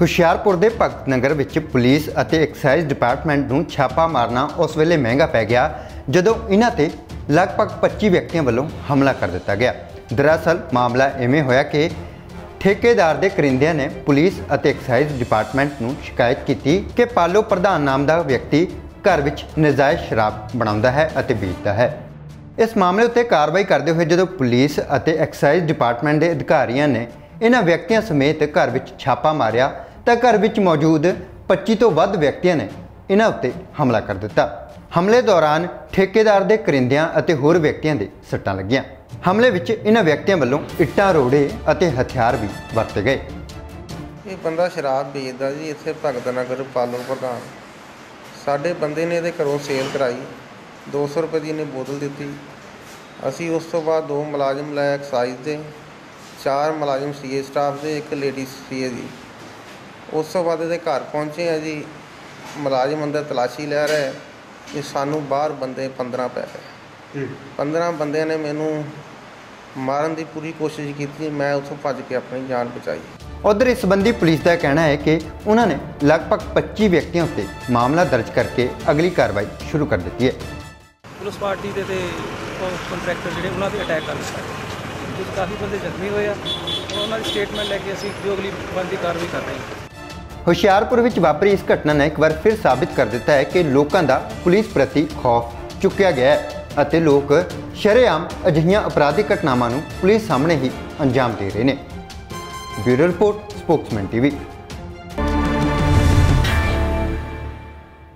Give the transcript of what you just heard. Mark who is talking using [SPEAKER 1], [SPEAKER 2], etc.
[SPEAKER 1] ਹੁਸ਼ਿਆਰਪੁਰ ਦੇ ਭਗਤ ਨਗਰ ਵਿੱਚ ਪੁਲਿਸ ਅਤੇ ਐਕਸਾਈਜ਼ ਡਿਪਾਰਟਮੈਂਟ ਨੂੰ ਛਾਪਾ ਮਾਰਨਾ ਉਸ ਵੇਲੇ ਮਹਿੰਗਾ ਪੈ ਗਿਆ, ਜਦੋਂ ਇਹਨਾਂ ਤੇ ਲਗਭਗ 25 ਵਿਅਕਤੀਆਂ ਵੱਲੋਂ ਹਮਲਾ ਕਰ ਦਿੱਤਾ ਗਿਆ। ਦਰਅਸਲ, ਮਾਮਲਾ ਐਵੇਂ ਹੋਇਆ ਕਿ ਠੇਕੇਦਾਰ ਦੇ ਕਰਿੰਦਿਆਂ ਨੇ ਪੁਲਿਸ ਅਤੇ ਐਕਸਾਈਜ਼ ਡਿਪਾਰਟਮੈਂਟ ਨੂੰ ਸ਼ਿਕਾਇਤ ਕੀਤੀ ਕਿ ਪਾਲੋ ਪ੍ਰਧਾਨ ਨਾਮ ਦਾ ਵਿਅਕਤੀ ਘਰ ਵਿੱਚ ਨਜਾਇਜ਼ ਸ਼ਰਾਬ ਬਣਾਉਂਦਾ ਹੈ ਅਤੇ ਵੇਚਦਾ ਹੈ। ਇਸ ਮਾਮਲੇ ਉੱਤੇ ਕਾਰਵਾਈ ਕਰਦੇ ਹੋਏ ਜਦੋਂ ਪੁਲਿਸ ਅਤੇ ਐਕਸਾਈਜ਼ ਡਿਪਾਰਟਮੈਂਟ ਦੇ ਅਧਿਕਾਰੀਆਂ ਨੇ ਇਹਨਾਂ ਵਿਅਕਤੀਆਂ ਸਮੇਤ ਘਰ ਵਿੱਚ ਛਾਪਾ ਮਾਰਿਆ ਤਾਂ ਘਰ ਵਿੱਚ ਮੌਜੂਦ 25 ਤੋਂ ਵੱਧ ਵਿਅਕਤੀਆਂ ਨੇ ਇਹਨਾਂ ਉੱਤੇ ਹਮਲਾ ਕਰ ਦਿੱਤਾ। ਹਮਲੇ ਦੌਰਾਨ ਠੇਕੇਦਾਰ ਦੇ ਕਰਿੰਦਿਆਂ ਅਤੇ ਹੋਰ ਵਿਅਕਤੀਆਂ ਦੇ ਸੱਟਾਂ ਲੱਗੀਆਂ। ਹਮਲੇ ਵਿੱਚ ਇਹਨਾਂ ਵਿਅਕਤੀਆਂ ਵੱਲੋਂ ਇੱਟਾਂ, ਰੋੜੇ ਅਤੇ ਹਥਿਆਰ ਵੀ ਵਰਤੇ ਗਏ।
[SPEAKER 2] ਇਹ ਬੰਦਾ ਸ਼ਰਾਬ ਵੇਚਦਾ ਜੀ, ਇੱਥੇ ਭਗਤ ਨਗਰ, ਪਾਲੋ ਪ੍ਰਧਾਨ। ਸਾਡੇ ਬੰਦੇ ਨੇ ਇਹਦੇ ਘਰੋਂ ਸੇਲ ਕਰਾਈ 200 ਰੁਪਏ ਦੀ ਇਹਨੇ ਬੋਤਲ ਦਿੱਤੀ। ਅਸੀਂ ਉਸ ਤੋਂ ਬਾਅਦ ਦੋ ਮੁਲਾਜ਼ਮ ਲਏ ਐਕਸਾਈਜ਼ ਦੇ ਚਾਰ ਮੁਲਾਜ਼ਮ ਸੀਏ ਸਟਾਫ ਦੇ ਇੱਕ ਲੇਡੀ ਸੀਏ ਦੀ ਉਸ ਤੋਂ ਬਾਅਦ ਇਹਦੇ ਘਰ ਪਹੁੰਚੇ ਆ ਜੀ। ਮੁਲਾਜ਼ਮ ਅੰਦਰ ਤਲਾਸ਼ੀ ਲੈ ਰਿਹਾ ਕਿ ਸਾਨੂੰ ਬਾਹਰ ਬੰਦੇ 15 ਪੈ ਗਏ। 15 ਬੰਦਿਆਂ ਨੇ ਮੈਨੂੰ ਮਾਰਨ ਦੀ ਪੂਰੀ ਕੋਸ਼ਿਸ਼ ਕੀਤੀ ਮੈਂ ਉੱਥੋਂ ਭੱਜ ਕੇ ਆਪਣੀ ਜਾਨ ਬਚਾਈ।
[SPEAKER 1] ਉਧਰ ਇਸ ਸੰਬੰਧੀ ਪੁਲਿਸ ਦਾ ਕਹਿਣਾ ਹੈ ਕਿ ਉਹਨਾਂ ਨੇ ਲਗਭਗ 25 ਵਿਅਕਤੀਆਂ ਉੱਤੇ ਮਾਮਲਾ ਦਰਜ ਕਰਕੇ ਅਗਲੀ ਕਾਰਵਾਈ ਸ਼ੁਰੂ ਕਰ ਦਿੱਤੀ ਹੈ।
[SPEAKER 3] ਪੁਲਿਸ ਪਾਰਟੀ ਦੇ ਤੇ ਕੰਟਰੈਕਟਰ ਜਿਹੜੇ ਉਹਨਾਂ ਤੇ ਅਟੈਕ ਕਰ ਦਿੱਤਾ। ਕੁਝ ਕਾਫੀ ਬੰਦੇ ਜ਼ਖਮੀ ਹੋਏ ਆ ਉਹਨਾਂ ਦੀ ਸਟੇਟਮੈਂਟ ਲੈ ਕੇ ਅਸੀਂ ਜੋ ਅਗਲੀ ਬਣਦੀ ਕਾਰਵਾਈ ਕਰ ਰਹੇ ਹਾਂ।
[SPEAKER 1] ਹੁਸ਼ਿਆਰਪੁਰ ਵਿੱਚ ਵਾਪਰੀ ਇਸ ਘਟਨਾ ਨੇ ਇੱਕ ਵਾਰ ਫਿਰ ਸਾਬਿਤ ਕਰ ਦਿੱਤਾ ਹੈ ਕਿ ਲੋਕਾਂ ਦਾ ਪੁਲਿਸ ਪ੍ਰਤੀ ਖੌਫ ਚੁੱਕਿਆ ਗਿਆ ਹੈ ਅਤੇ ਲੋਕ ਸ਼ਰੇਆਮ ਅਜਿਹੀਆਂ ਅਪਰਾਧਿਕ ਘਟਨਾਵਾਂ ਨੂੰ ਪੁਲਿਸ ਸਾਹਮਣੇ ਹੀ ਅੰਜਾਮ ਦੇ ਰਹੇ ਨੇ। Bureau report, Spokesman TV.